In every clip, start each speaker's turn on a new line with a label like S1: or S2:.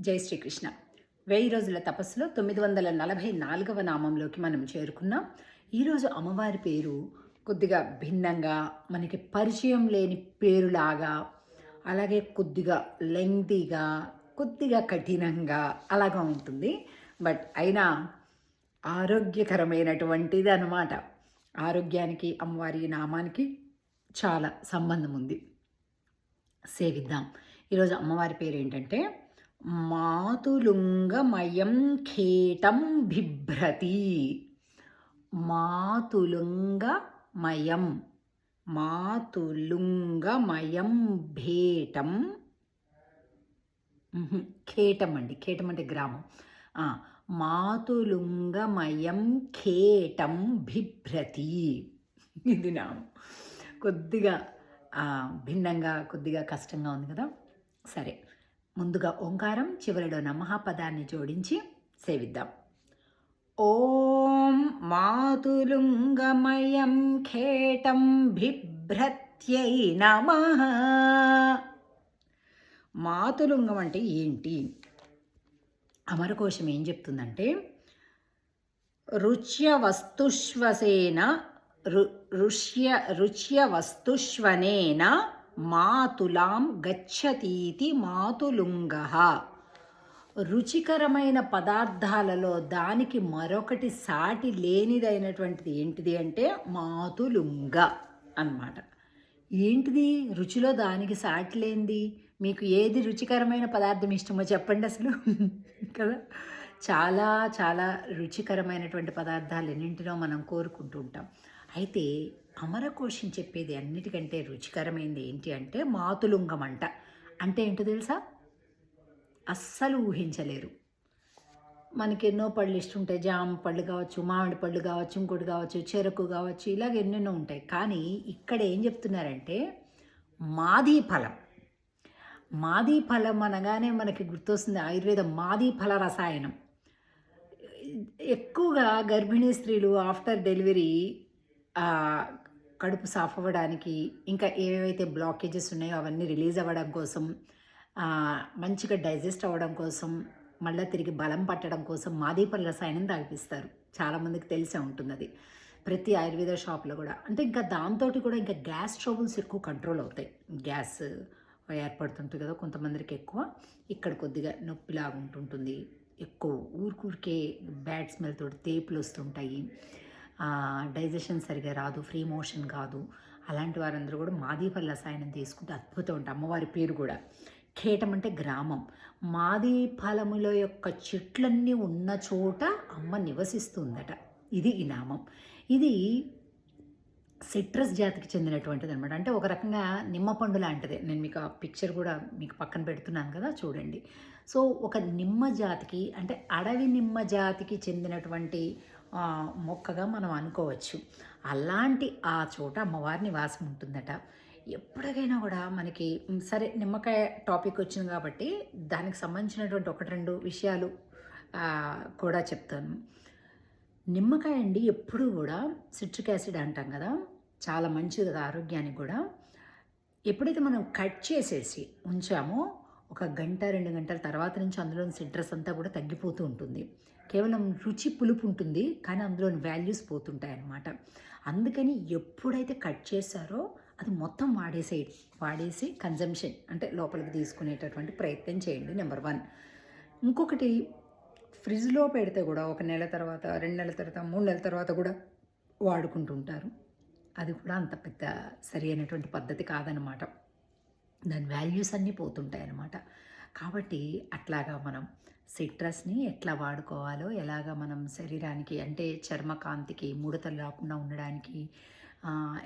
S1: జై శ్రీకృష్ణ. వెయ్యి రోజుల తపస్సులో తొమ్మిది వందల నలభై నాలుగవ నామంలోకి మనం చేరుకున్నాం. ఈరోజు అమ్మవారి పేరు కొద్దిగా భిన్నంగా మనకి పరిచయం లేని పేరులాగా అలాగే కొద్దిగా లెంగ్తీగా కొద్దిగా కఠినంగా అలాగా ఉంటుంది. బట్ అయినా ఆరోగ్యకరమైనటువంటిది అనమాట ఆరోగ్యానికి అమ్మవారి నామానికి చాలా సంబంధం ఉంది సేవిద్దాం. ఈరోజు అమ్మవారి పేరు ఏంటంటే మాతులుంగమయం ఖేటం బిభ్రతి. మాతులుంగమయం మాతులుంగమయం భేటం. ఖేటం అండి ఖేటం అంటే గ్రామం. మాతులుంగమయం ఖేటం బిభ్రతి. ఇది నామం. కొద్దిగా భిన్నంగా కొద్దిగా కష్టంగా ఉంది కదా? సరే. ముందుగా ఓంకారం చివరిలో నమః పదాన్ని జోడించి సేవిద్దాం. ఓం మాతులుంగమయం ఖేటం బిభ్రత్యై నమః. మాతులుంగం అంటే ఏంటి? అమరకోశం ఏం చెప్తుందంటే రుచ్య వస్తుష్వసేన రు రుష్య రుచ్య వస్తుష్వనేన మాతులాం గచ్చతీతి మాతులుంగ. రుచికరమైన పదార్థాలలో దానికి మరొకటి సాటి లేనిదైనటువంటిది ఏంటిది అంటే మాతులుంగ అన్నమాట. ఏంటిది? రుచిలో దానికి సాటి లేనిది? మీకు ఏది రుచికరమైన పదార్థం ఇష్టమో చెప్పండి అసలు. కదా? చాలా చాలా రుచికరమైనటువంటి పదార్థాలు ఎన్నింటినో మనం కోరుకుంటూ ఉంటాం. అయితే అమరకోశం చెప్పేది అన్నిటికంటే రుచికరమైనది ఏంటి అంటే మాతులుంగం అంట అంటే ఏంటో తెలుసా? అస్సలు ఊహించలేరు. మనకి ఎన్నో పళ్ళు ఇస్తుంటాయి జామ పళ్ళు కావచ్చు మామిడి పళ్ళు కావచ్చు ఇంకోటి కావచ్చు చెరకు కావచ్చు ఇలాగ ఎన్నెన్నో ఉంటాయి. కానీ ఇక్కడ ఏం చెప్తున్నారంటే మాదీ ఫలం. మాదీ ఫలం అనగానే మనకి గుర్తొస్తుంది ఆయుర్వేదం మాదీ ఫల రసాయనం. ఎక్కువగా గర్భిణీ స్త్రీలు ఆఫ్టర్ డెలివరీ కడుపు సాఫ్ అవ్వడానికి ఇంకా ఏవైతే బ్లాకేజెస్ ఉన్నాయో అవన్నీ రిలీజ్ అవ్వడం కోసం మంచిగా డైజెస్ట్ అవ్వడం కోసం మళ్ళీ తిరిగి బలం పట్టడం కోసం మాదీపల రసాయనం తాగిపిస్తారు. చాలామందికి తెలిసే ఉంటుంది అది ప్రతి ఆయుర్వేద షాప్లో కూడా. అంటే ఇంకా దాంతో కూడా ఇంకా గ్యాస్ ట్రబుల్స్ ఎక్కువ కంట్రోల్ అవుతాయి. గ్యాస్ ఏర్పడుతుంటుంది కదా కొంతమందికి ఎక్కువ. ఇక్కడ కొద్దిగా నొప్పిలాగా ఉంటుంటుంది ఎక్కువ ఊరికూరికే బ్యాడ్ స్మెల్ తోటి తేపులు వస్తుంటాయి. డైజెషన్ సరిగా రాదు ఫ్రీ మోషన్ కాదు. అలాంటి వారందరూ కూడా మాదీపల్లి రసాయనం తీసుకుంటే అద్భుతం ఉంటుంది అమ్మవారి పేరు కూడా. ఖేటం అంటే గ్రామం. మాది ఫలముల యొక్క చెట్లన్నీ ఉన్న చోట అమ్మ నివసిస్తుందట. ఇది ఈ నామం. ఇది సిట్రస్ జాతికి చెందినటువంటిది అనమాట అంటే ఒక రకంగా నిమ్మపండు లాంటిది. నేను మీకు ఆ పిక్చర్ కూడా మీకు పక్కన పెడుతున్నాను కదా చూడండి. సో ఒక నిమ్మ జాతికి అంటే అడవి నిమ్మ జాతికి చెందినటువంటి మొక్కగా మనం అనుకోవచ్చు. అలాంటి ఆ చోట అమ్మవారి నివాసం ఉంటుందట. ఎప్పటికైనా కూడా మనకి సరే నిమ్మకాయ టాపిక్ వచ్చింది కాబట్టి దానికి సంబంధించినటువంటి ఒకటి రెండు విషయాలు కూడా చెప్తాను. నిమ్మకాయ అండి ఎప్పుడూ కూడా సిట్రిక్ యాసిడ్ అంటాం కదా చాలా మంచిది ఆరోగ్యానికి కూడా. ఎప్పుడైతే మనం కట్ చేసేసి ఉంచామో ఒక గంట రెండు గంటల తర్వాత నుంచి అందులోని సిట్రస్ అంతా కూడా తగ్గిపోతూ ఉంటుంది. కేవలం రుచి పులుపు ఉంటుంది కానీ అందులోని వాల్యూస్ పోతుంటాయి అన్నమాట. అందుకని ఎప్పుడైతే కట్ చేశారో అది మొత్తం వాడేసే వాడేసి కన్జంప్షన్ అంటే లోపలికి తీసుకునేటటువంటి ప్రయత్నం చేయండి నెంబర్ వన్. ఇంకొకటి ఫ్రిడ్జ్లో పెడితే కూడా ఒక నెల తర్వాత రెండు నెలల తర్వాత మూడు నెలల తర్వాత కూడా వాడుకుంటుంటారు అది కూడా అంత పెద్ద సరి అయినటువంటి పద్ధతి కాదనమాట దాని వాల్యూస్ అన్నీ పోతుంటాయి అన్నమాట కాబట్టి అట్లాగా మనం సిట్రస్ని ఎట్లా వాడుకోవాలో ఎలాగ మనం శరీరానికి అంటే చర్మకాంతికి ముడతలు రాకుండా ఉండడానికి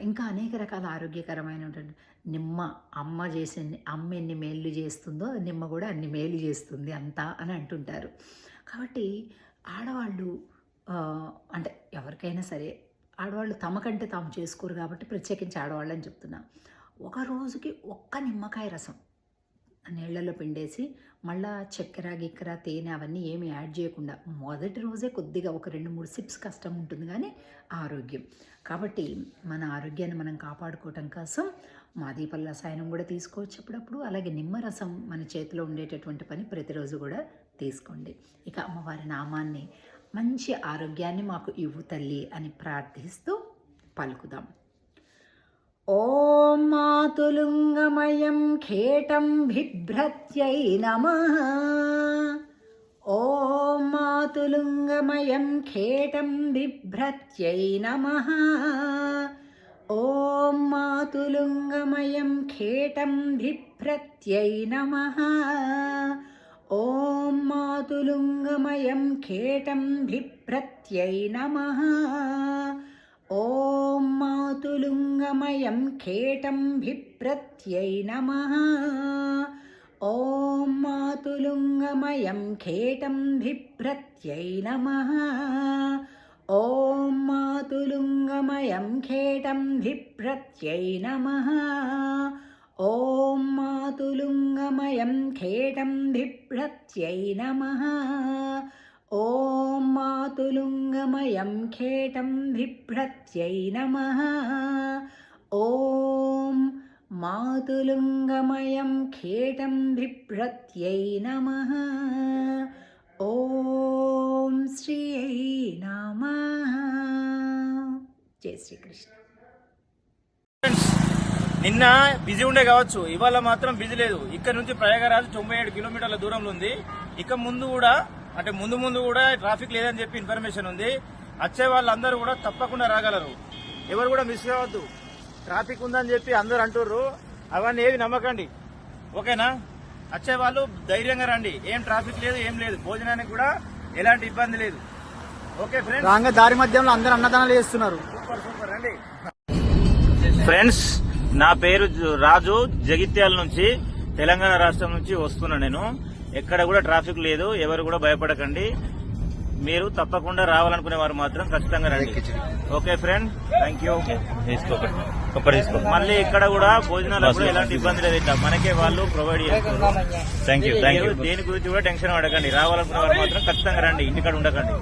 S1: ఇంకా అనేక రకాల ఆరోగ్యకరమైనటువంటి నిమ్మ అమ్మ చేసే అమ్మ ఎన్ని మేలు చేస్తుందో నిమ్మ కూడా అన్ని మేలు చేస్తుంది అంతా అని అంటుంటారు. కాబట్టి ఆడవాళ్ళు అంటే ఎవరికైనా సరే ఆడవాళ్ళు తమకంటే తాము చేసుకోరు కాబట్టి ప్రత్యేకించి ఆడవాళ్ళని చెప్తున్నా. ఒక రోజుకి ఒక్క నిమ్మకాయ రసం నీళ్ళల్లో పిండేసి మళ్ళా చక్కెర గిక్కెర తేనె అవన్నీ ఏమి యాడ్ చేయకుండా మొదటి రోజే కొద్దిగా ఒక రెండు మూడు సిప్స్ కష్టం ఉంటుంది కానీ ఆరోగ్యం. కాబట్టి మన ఆరోగ్యాన్ని మనం కాపాడుకోవటం కోసం మాదీపల్ రసాయనం కూడా తీసుకోవచ్చు అప్పుడప్పుడు. అలాగే నిమ్మరసం మన చేతిలో ఉండేటటువంటి పని ప్రతిరోజు కూడా తీసుకోండి. ఇక అమ్మవారి నామాన్ని మంచి ఆరోగ్యాన్ని మాకు ఇవ్వు తల్లి అని ప్రార్థిస్తూ పలుకుదాం. ఓం మాతులుంగమయం ఖేటం బిభ్రత్యై నమ. ఓం మాతులుంగమయం ఖేటం బిభ్రత్యై నమ. ఓం మాతులుంగమయం ఖేటం బిభ్రత్యై నమ. ॐ मातुलुङ्गमयं खेटं बिभ्रत्यै नमः ॐ मातुलुङ्गमयं खेटं बिभ्रत्यै नमः ॐ मातुलुङ्गमयं खेटं बिभ्रत्यै नमः ॐ मातुलुङ्गमयं खेटं बिभ्रत्यै नमः ॐ मातुलुङ्गमयं खेटं बिभ्रत्यै नमः ॐ मातुलुङ्गमयं खेटं बिभ्रत्यै नमः ॐ मातुलुङ्गमयं खेटं बिभ्रत्यै नमः ॐ श्रियै नमः जय
S2: श्रीकृष्ण నిన్న బిజీ ఉండే కావచ్చు. ఇవాళ మాత్రం బిజీ లేదు. ఇక్కడ నుంచి ప్రయాగరాజ్ తొంభై ఏడు కిలోమీటర్ల దూరంలో ఉంది. ఇక ముందు కూడా అంటే ముందు ముందు కూడా ట్రాఫిక్ లేదని చెప్పి ఇన్ఫర్మేషన్ ఉంది. వచ్చే వాళ్ళందరూ కూడా తప్పకుండా రాగలరు. ఎవరు కూడా మిస్ కావద్దు. ట్రాఫిక్ ఉందని చెప్పి అందరు అంటుర్రు. అవన్నీ ఏవి నమ్మకండి. ఓకేనా? వచ్చే వాళ్ళు ధైర్యంగా రండి. ఏం ట్రాఫిక్ లేదు ఏం లేదు. భోజనానికి కూడా ఎలాంటి ఇబ్బంది లేదు. Okay friends?
S3: రాంగ దారి మధ్యంలో అందరు అన్నదానాలు చేస్తున్నారు.
S2: Super super. రండి. ఫ్రెండ్స్ నా పేరు రాజు జగిత్యాల నుంచి తెలంగాణ రాష్ట్రం నుంచి వస్తున్నా నేను. ఎక్కడ కూడా ట్రాఫిక్ లేదు ఎవరు కూడా భయపడకండి. మీరు తప్పకుండా రావాలనుకునే వారు మాత్రం ఖచ్చితంగా రండి. Okay friend thank you. మళ్ళీ ఇక్కడ కూడా భోజనాలు కూడా ఎలాంటి ఇబ్బంది లేదు ఇట్లా. మనకే వాళ్ళు ప్రొవైడ్ చేస్తారు. థ్యాంక్ యూ దేని గురించి కూడా టెన్షన్ పడకండి. రావాలనుకునే వారు మాత్రం ఖచ్చితంగా రండి. ఇంటికాడ ఉండకండి.